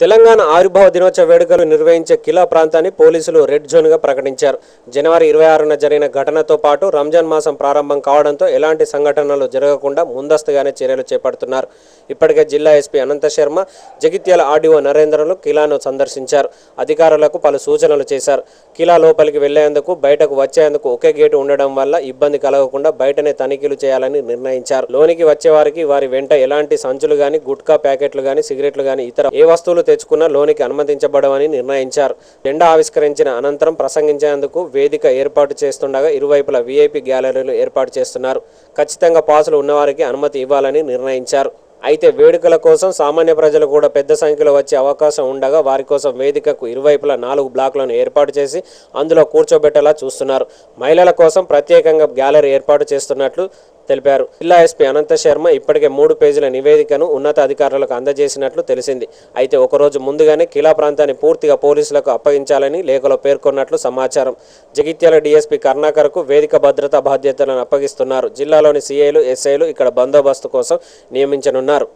తెలంగాణ ఆవిర్భావ దినోత్సవ వేడుకలు నిర్వహించే కిలా ప్రాంతాన్ని పోలీసులు రెడ్ జోన్గా ప్రకటించారు. జనవరి ఇరవై ఆరున జరిగిన ఘటనతో పాటు రంజాన్ మాసం ప్రారంభం కావడంతో ఎలాంటి సంఘటనలు జరగకుండా ముందస్తుగానే చర్యలు చేపడుతున్నారు. ఇప్పటికే జిల్లా ఎస్పీ అనంత శర్మ జగిత్యాల ఆర్డీఓ నరేంద్రను కిలాను సందర్శించారు. అధికారులకు పలు సూచనలు చేశారు. కిలా లోపలికి వెళ్ళేందుకు బయటకు వచ్చేందుకు ఒకే గేటు ఉండడం వల్ల ఇబ్బంది కలగకుండా బయటనే తనిఖీలు చేయాలని నిర్ణయించారు. లోనికి వచ్చేవారికి వారి వెంట ఎలాంటి సంచులు గాని గుట్కా ప్యాకెట్లు గాని సిగరెట్లు గాని ఇతర ఏ వస్తువులు తెచ్చుకున్నా లోనికి అనుమతించబడమని నిర్ణయించారు. జెండా ఆవిష్కరించిన అనంతరం ప్రసంగించేందుకు వేదిక ఏర్పాటు చేస్తుండగా ఇరువైపుల వీఐపీ గ్యాలరీలు ఏర్పాటు చేస్తున్నారు. ఖచ్చితంగా పాసులు ఉన్నవారికి అనుమతి ఇవ్వాలని నిర్ణయించారు. అయితే వేడుకల కోసం సామాన్య ప్రజలు కూడా పెద్ద సంఖ్యలో వచ్చే అవకాశం ఉండగా వారి కోసం వేదికకు ఇరువైపులా నాలుగు బ్లాకులను ఏర్పాటు చేసి అందులో కూర్చోబెట్టేలా చూస్తున్నారు. మహిళల కోసం ప్రత్యేకంగా గ్యాలరీ ఏర్పాటు చేస్తున్నట్లు తెలిపారు. జిల్లా ఎస్పీ అనంత శర్మ ఇప్పటికే మూడు పేజీల నివేదికను ఉన్నత అధికారులకు అందజేసినట్లు తెలిసింది. అయితే ఒకరోజు ముందుగానే కిలా ప్రాంతాన్ని పూర్తిగా పోలీసులకు అప్పగించాలని లేఖలో పేర్కొన్నట్లు సమాచారం. జగిత్యాల డీఎస్పీ కర్ణాకర్కు వేదిక భద్రతా బాధ్యతలను అప్పగిస్తున్నారు. జిల్లాలోని సీఐలు ఎస్ఐలు ఇక్కడ బందోబస్తు కోసం నియమించనున్నారు.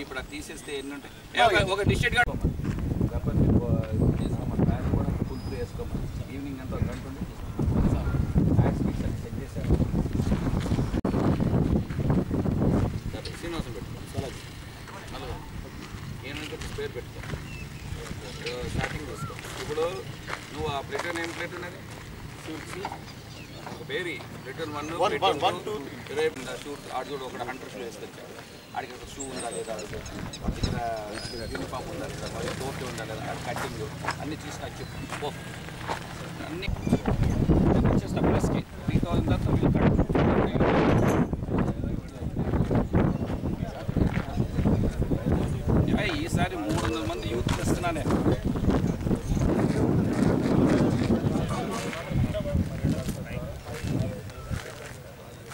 ఇప్పుడు తీసేస్తే ఎన్ని ఒక- ఒక డిస్ట్రిక్ట్ గార్డ్ కాబట్టి మన బ్యాగ్ త్రీ వేసుకోమని. ఈవినింగ్ అంతా గంట ఉండి చెక్ చేశారు. శ్రీనివాసం పెట్టుకో. హలో ఏమంటే పేరు పెట్టుకో. స్టార్టింగ్ చేసుకో. ఇప్పుడు నువ్వు ఆ ప్లేట్ ఏం ప్లేట్ ఉన్నది? ఒక పేరు రిటర్న్ వన్ రేపు షూట్ ఆడు చూడు ఒక హండ్రెడ్ షూ వేసుకొచ్చాడు ఆడికి ఒక షూ ఉందా లేదా యూనిఫామ్ ఉందా లేదా మరి కోట్ ఉందా లేదా ఆడ కట్టింగ్ అన్ని తీసుకొచ్చి పో. అన్ని వచ్చేస్తా ప్లస్కి త్రీ థౌసండ్ దాకా వీళ్ళు కట్టు ఈసారి మూడు వందల మంది యూత్ తెస్తున్నా నేను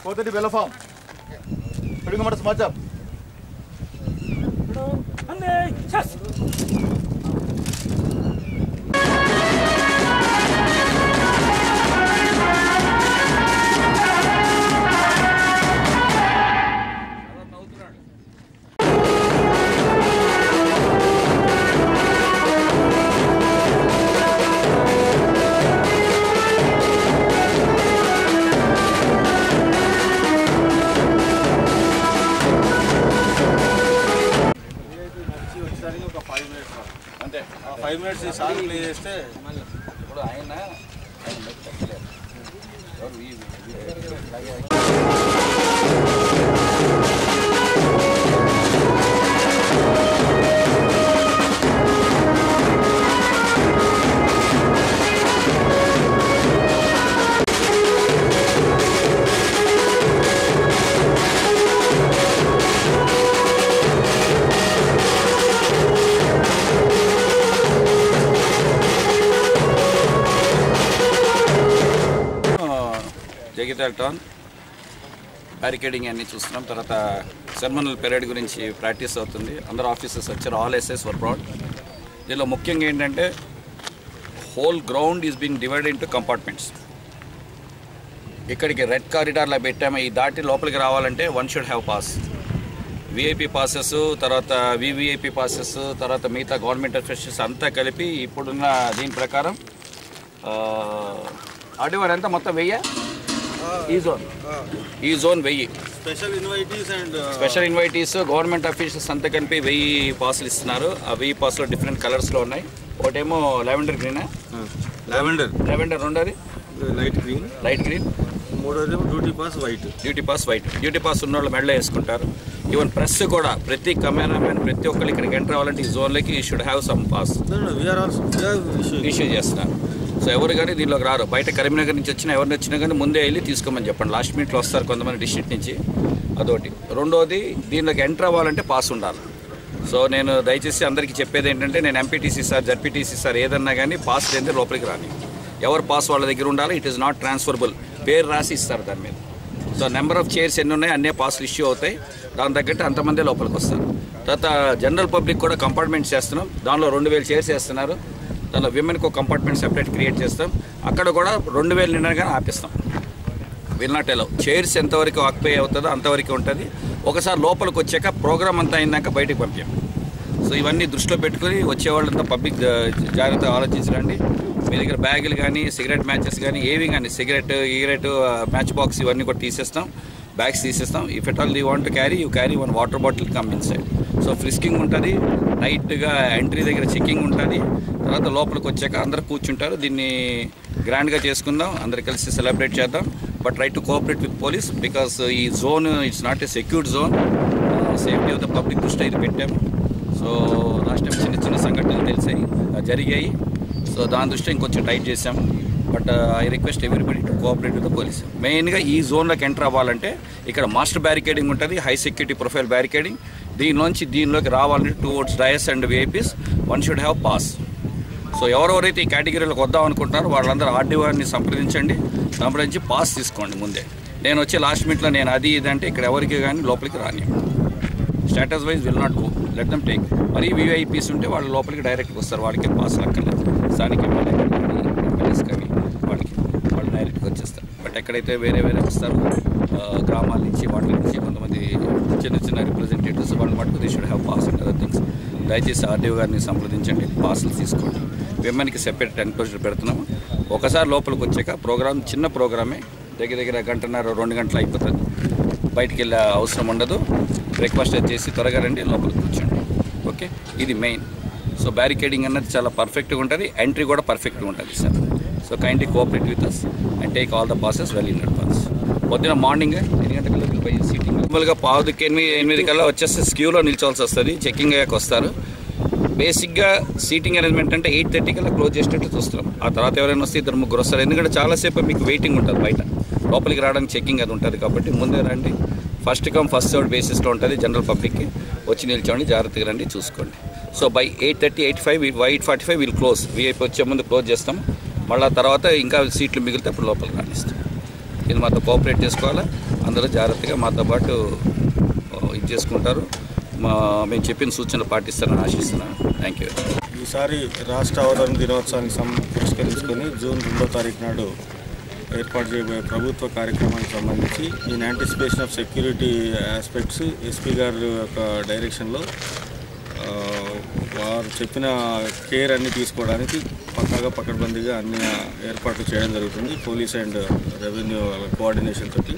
కోతటి బెల్లఫామ్ పిడుగుమట సమాచారం. ఫైవ్ మినిట్స్ ఈ సాంగ్ ప్లే చేస్తే ఇప్పుడు ఆయన జగితాల్ జగిత్యాల టౌన్ బ్యారికేడింగ్ అన్ని చూస్తున్నాం. తర్వాత సెర్మనల్ పెరేడ్ గురించి ప్రాక్టీస్ అవుతుంది. అందరు ఆఫీసర్స్ వచ్చారు. ఆల్ ఎస్ఎస్ వర్ బ్రాడ్. దీనిలో ముఖ్యంగా ఏంటంటే whole ground is being divide into compartments. ఇక్కడికి రెడ్ కారిడార్లో పెట్టాము. ఈ దాటి లోపలికి రావాలంటే one should have pass. VIP passes తర్వాత వివిఐపి పాసెస్ తర్వాత మిగతా గవర్నమెంట్ అఫీషియల్స్ అంతా కలిపి ఇప్పుడున్న దీని ప్రకారం ఆడివాడు ఎంత? మొత్తం వెయ్యి? ఈ జోన్. ఈ జోన్ వెయ్యి. Special invitees and special invitees government officials అంతా కలిపి వెయ్యి పాసులు ఇస్తున్నారు. ఆ వెయ్యి పాసులు డిఫరెంట్ కలర్స్లో ఉన్నాయి. ఒకటేమో లెవెండర్ గ్రీన్. లావెండర్. లెవెండర్ రెండోది? Light green. Light green. మూడోది duty pass white. Duty pass white. Duty pass ఉన్న వాళ్ళు మెడలో వేసుకుంటారు. ఈవెన్ ప్రెస్ కూడా ప్రతి కెమెరామెన్ ప్రతి ఒక్కరు ఇక్కడికి ఎంటర్ అవ్వాలంటే ఈ జోన్లోకి ఈ should have some pass issue చేస్తున్నారు. సో ఎవరు కానీ దీనిలోకి రారు. బయట కరీంనగర్ నుంచి వచ్చినా ఎవరిని వచ్చినా కానీ ముందే వెళ్ళి తీసుకోమని చెప్పండి. లాస్ట్ మినిట్లో వస్తారు కొంతమంది డిస్ట్రిక్ట్ నుంచి. అదొకటి. రెండోది దీనిలోకి ఎంటర్ అవ్వాలంటే పాస్ ఉండాలి. సో నేను దయచేసి అందరికీ చెప్పేది ఏంటంటే నేను ఎంపీటీసీ సార్ జడ్పీటీసీ సార్ ఏదన్నా కానీ పాస్ లేదే లోపలికి రాని. ఎవరు పాస్ వాళ్ళ దగ్గర ఉండాలి ఇట్ ఈస్ నాట్ ట్రాన్స్ఫర్బుల్ పేరు రాసి ఇస్తారు దాని మీద. సో నెంబర్ ఆఫ్ చైర్స్ ఎన్ని ఉన్నాయి అన్నీ పాస్లు ఇష్యూ అవుతాయి. దాని తగ్గట్టు అంతమంది లోపలికి వస్తారు. తర్వాత జనరల్ పబ్లిక్ కూడా కంపార్ట్మెంట్స్ చేస్తున్నాం. దానిలో రెండు వేలు చైర్స్ వేస్తున్నారు. దానిలో విమెన్కి ఒక కంపార్ట్మెంట్ సెపరేట్ క్రియేట్ చేస్తాం. అక్కడ కూడా రెండు వేలు నిండా కానీ ఆపిస్తాం విల్ నాట్ చైర్స్ ఎంతవరకు ఆక్యుపై అవుతుందో అంతవరకు ఉంటుంది. ఒకసారి లోపలికి వచ్చాక ప్రోగ్రామ్ అంతా అయినాక బయటకు పంపాం. సో ఇవన్నీ దృష్టిలో పెట్టుకుని వచ్చేవాళ్ళంతా పబ్లిక్ uh, జాగ్రత్తగా ఆలోచించరండి. మీ దగ్గర బ్యాగులు కానీ సిగరెట్ మ్యాచెస్ కానీ ఏవి కానీ సిగరెట్ ఈగరెట్ మ్యాచ్ బాక్స్ ఇవన్నీ కూడా తీసేస్తాం. బ్యాగ్స్ తీసేస్తాం. If at all you want carry you carry one water bottle come inside so frisking ఉంటుంది. నైట్గా ఎంట్రీ దగ్గర చెకింగ్ ఉంటుంది. తర్వాత లోపలికి వచ్చాక అందరు కూర్చుంటారు. దీన్ని గ్రాండ్గా చేసుకుందాం. అందరు కలిసి సెలబ్రేట్ చేద్దాం. But right to cooperate with police because ఈ zone it's not a secured zone safety of the public దృష్టి ఇది పెట్టాము. సో లాస్ట్ టైం చిన్న చిన్న సంఘటనలు తెలిసాయి. జరిగాయి. సో దాని దృష్ట్యా ఇంకొంచెం టైట్ చేసాం but I request everybody to cooperate with the police మెయిన్గా ఈ జోన్లోకి ఎంటర్ అవ్వాలంటే ఇక్కడ మాస్టర్ బ్యారికేడింగ్ ఉంటుంది హై సెక్యూరిటీ ప్రొఫైల్ బ్యారికేడింగ్ దీనిలోంచి దీనిలోకి రావాలంటే towards dais and వేపీస్ one should have pass so ఎవరెవరైతే ఈ కేటగిరీలోకి వద్దాం అనుకుంటున్నారో వాళ్ళందరూ ఆర్డీఓని సంప్రదించండి. సంప్రదించి పాస్ తీసుకోండి ముందే. నేను వచ్చి లాస్ట్ మినిట్లో నేను అది ఇది అంటే ఇక్కడ ఎవరికి కానీ లోపలికి రాని status wise will not go let them take మరి విఐపీస్ ఉంటే వాళ్ళు లోపలికి డైరెక్ట్గా వస్తారు. వాళ్ళకి పాస్ లక్కర్లేదు స్థానిక ఎమ్మెల్యే కానీ ఎంఎల్ఏస్ కానీ వాళ్ళకి వాళ్ళు డైరెక్ట్గా వచ్చేస్తారు బట్ ఎక్కడైతే వేరే వేరే వస్తారు గ్రామాల నుంచి వాటి నుంచి కొంతమంది చిన్న చిన్న రిప్రజెంటేటివ్స్ వాళ్ళు మటుకు they should have pass and other things దయచేసి ఆర్డీఓ గారిని సంప్రదించండి పాసులు తీసుకోండి. విమెన్కి సెపరేట్ ఎన్క్లోజర్ పెడుతున్నాము. ఒకసారి లోపలికి వచ్చాక ప్రోగ్రామ్ చిన్న ప్రోగ్రామే దగ్గర దగ్గర గంటన్నర రెండు గంటలు అయిపోతుంది. బయటికి వెళ్ళే అవసరం ఉండదు. బ్రేక్ఫాస్ట్ చేసి త్వరగా రండి లోపలికి కూర్చోండి. ఓకే ఇది మెయిన్ సో బ్యారికేడింగ్ అన్నది చాలా పర్ఫెక్ట్గా ఉంటుంది. ఎంట్రీ కూడా పర్ఫెక్ట్గా ఉంటుంది sir so kindly cooperate with us and take all the process well in advance పొద్దున మార్నింగ్ ఎన్ని గంటలకు వెళ్ళిపోయి సీటింగ్ నార్మల్గా పావుకి ఎనిమిది ఎనిమిది కల్లా వచ్చేస్తే క్యూలో నిల్చోవాల్సి వస్తుంది చెక్కింగ్ అయ్యాక వస్తారు. బేసిక్గా సీటింగ్ అరేంజ్మెంట్ అంటే ఎయిట్ థర్టీ కల్లా క్లోజ్ చేసేటట్టు చూస్తున్నాం. ఆ తర్వాత ఎవరైనా వస్తే ఇద్దరు ముగ్గురు వస్తారు. ఎందుకంటే చాలాసేపు మీకు వెయిటింగ్ ఉంటుంది బయట. లోపలికి రావడానికి చెక్కింగ్ అది ఉంటుంది కాబట్టి ముందే రండి. ఫస్ట్ కమ్ ఫస్ట్ సర్వ్ బేసిస్లో ఉంటుంది జనరల్ పబ్లిక్కి వచ్చి నిల్చోండి జాగ్రత్తగా రండి చూసుకోండి. So by eight thirty eight five eight forty five we'll close VIP వచ్చే ముందు క్లోజ్ చేస్తాం. మళ్ళీ తర్వాత ఇంకా సీట్లు మిగిలితే అప్పుడు లోపలికి రాణిస్తాం. ఇది మాతో కోఆపరేట్ చేసుకోవాలా? అందరూ జాగ్రత్తగా మాతో పాటు ఇది చేసుకుంటారు. మా మేము చెప్పిన సూచనలు పాటిస్తానని ఆశిస్తున్నాను. థ్యాంక్ యూ ఈసారి రాష్ట్ర అవతరణ దినోత్సవానికి సం పురస్కరించుకొని జూన్ రెండో తారీఖు నాడు ఏర్పాటు చేయబోయే ప్రభుత్వ కార్యక్రమానికి సంబంధించి in anticipation of security aspects SP గారి యొక్క డైరెక్షన్లో వారు చెప్పిన కేర్ అన్ని తీసుకోవడానికి పక్కాగా పకడ్బందీగా అన్ని ఏర్పాట్లు చేయడం జరుగుతుంది. పోలీస్ అండ్ రెవెన్యూ కోఆర్డినేషన్ తోటి.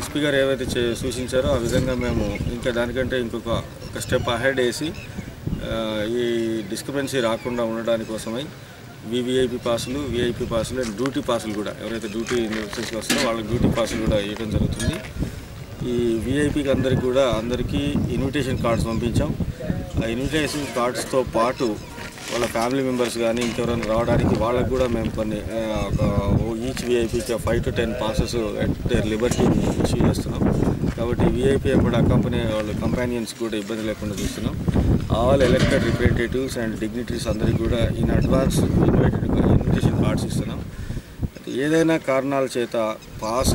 ఎస్పీ గారు ఏవైతే చే సూచించారో ఆ విధంగా మేము ఇంకా దానికంటే ఇంకొక ఒక స్టెప్ అహెడ్ వేసి ఈ డిస్క్రిపెన్సీ రాకుండా ఉండడానికి కోసమై వివిఐపి పాసులు విఐపి పాసులు అండ్ డ్యూటీ పాసులు కూడా ఎవరైతే డ్యూటీ నిర్వహించుకు వస్తారో వాళ్ళకి డ్యూటీ పాసులు కూడా ఇవ్వడం జరుగుతుంది. ఈ విఐపికి అందరికి కూడా అందరికీ ఇన్విటేషన్ కార్డ్స్ పంపించాం. ఇన్విటేషన్ కార్డ్స్తో పాటు వాళ్ళ ఫ్యామిలీ మెంబర్స్ కానీ ఇంకెవరైనా రావడానికి వాళ్ళకి కూడా మేము కొన్ని each వీఐపీకి five to ten passes at their liberty issue చేస్తున్నాం. కాబట్టి విఐపి అప్పుడు కంపెనీ వాళ్ళ కంపానియన్స్ కూడా ఇబ్బంది లేకుండా చూస్తున్నాం. All elected representatives and dignitaries అందరికీ కూడా in advance invited invitation cards ఇస్తున్నాం. ఏదైనా కారణాల చేత పాస్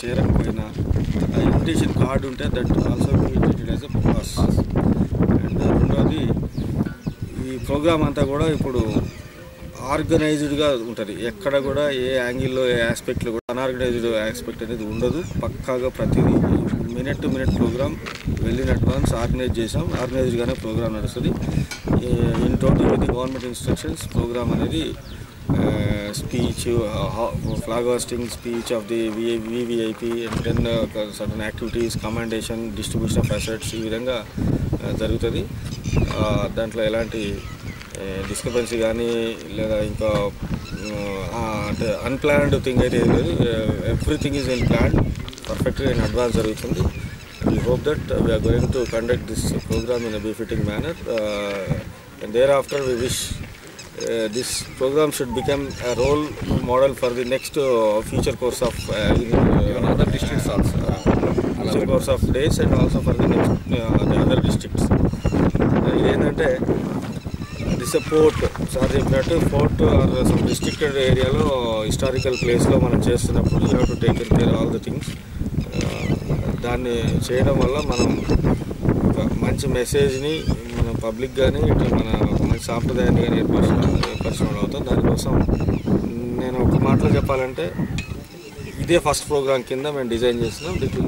చేరకపోయినా ఆ ఇన్విటేషన్ కార్డు ఉంటే that also treated as a pass ఉన్నది ఈ ప్రోగ్రామ్ అంతా కూడా ఇప్పుడు ఆర్గనైజ్డ్గా ఉంటుంది. ఎక్కడ కూడా ఏ యాంగిల్లో ఏ ఆస్పెక్ట్లో కూడా అన్ఆర్గనైజ్డ్ ఆస్పెక్ట్ అనేది ఉండదు. పక్కాగా ప్రతిదీ మినిట్ టు మినిట్ ప్రోగ్రామ్ వెళ్ళిన అడ్వాన్స్ ఆర్గనైజ్ చేసాం ఆర్గనైజ్డ్గానే ప్రోగ్రామ్ నడుస్తుంది. In total with government instructions programme అనేది speech flag hoisting speech of the VVIP and then certain activities commendation distribution of assets ఈ విధంగా జరుగుతుంది. దాంట్లో ఎలాంటి డిస్క్రిపెన్సీ కానీ లేదా ఇంకా అంటే అన్ప్లాన్డ్ థింగ్ అయితే ఏం లేదు. ఎవ్రీథింగ్ ఈజ్ ఇన్ ప్లాన్ పర్ఫెక్ట్గా ఇన్ అడ్వాన్స్ జరుగుతుంది. We hope that we're going to conduct this programme in befitting manner and there after we wish this programme should become role model for model next future course of future numbers of days and also for the also. Districts uh, uh, ఏంటంటే this port sir చెప్పినట్టు fort or some restricted ఏరియాలో historical ప్లేస్లో మనం చేస్తున్నప్పుడు you have to take care all the things దాన్ని చేయడం వల్ల మనం మంచి మెసేజ్ని మన పబ్లిక్ కానీ ఇట్లా మన మంచి సాంప్రదాయాన్ని కానీ ఏర్పరచడం ఏర్పరచడం అవుతాం దానికోసం నేను ఒక మాటలో చెప్పాలంటే ఇదే ఫస్ట్ ప్రోగ్రామ్ కింద మేము డిజైన్ చేసినాం దిట్